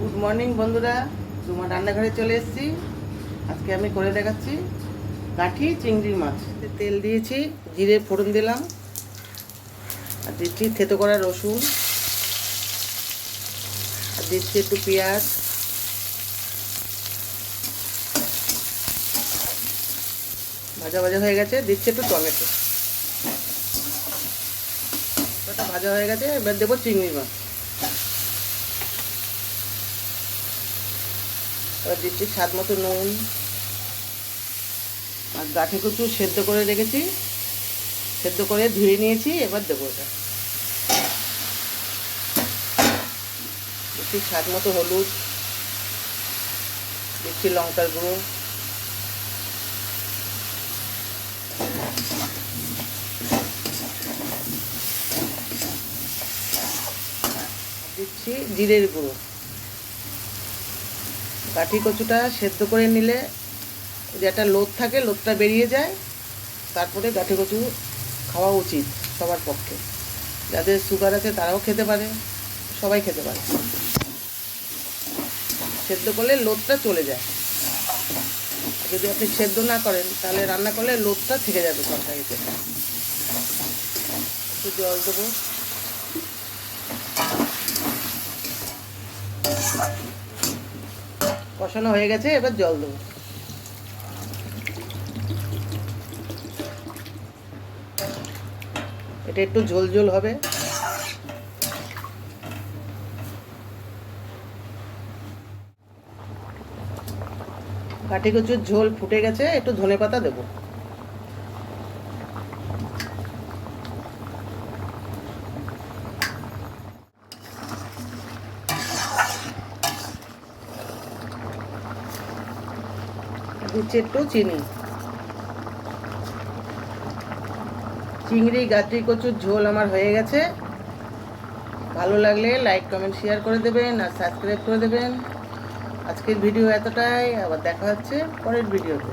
Good morning বন্ধুরা। তোমার রান্নাঘরে চলে এসেছি। আজকে আমি করে দেখাচ্ছি কাঠি চিংড়ি মাছ। তেল দিয়েছি, জিরে ফোড়ন দিলাম, আর দিচ্ছি থেতো করা রসুন, আর দিচ্ছি একটু পেঁয়াজ। ভাজা ভাজা হয়ে গেছে, দিচ্ছি একটু টমেটো। ভাজা হয়ে গেছে, এবার দেবো চিংড়ি মাছ। এবার দিচ্ছি স্বাদ মতো নুন। আর গাঠি কচু সেদ্ধ করে রেখেছি। সেদ্ধ করে ধুয়ে নিয়েছি, এবার দেবো ওটা দিচ্ছি স্বাদ মতো হলুদ। দিচ্ছি লঙ্কার গুঁড়ো। দিচ্ছি জিরের গুঁড়ো। কাঠি কচুটা সেদ্ধ করে নিলে যে একটা লোদ থাকে, লোদটা বেরিয়ে যায়, তারপরে কাঠি কচু খাওয়া উচিত সবার পক্ষে। যাদের সুগার আছে তারাও খেতে পারে, সবাই খেতে পারে। সেদ্ধ করলে লোদটা চলে যায়। যদি আপনি সেদ্ধ না করেন, তাহলে রান্না করলে লোদটা থেকে যাবে তরকারিতে। একটু জল দেবো। কষানো হয়ে গেছে, এবার জল দেবো। এটা একটু ঝোল ঝোল হবে। কাঠি কচুর ঝোল ফুটে গেছে, একটু ধনে পাতা দেবো। দিচ্ছি একটু চিনি। চিংড়ি গাত্রি কচুর ঝোল আমার হয়ে গেছে। ভালো লাগলে লাইক কমেন্ট শেয়ার করে দেবেন আর সাবস্ক্রাইব করে দেবেন। আজকের ভিডিও এতটাই, আবার দেখা হচ্ছে পরের ভিডিওতে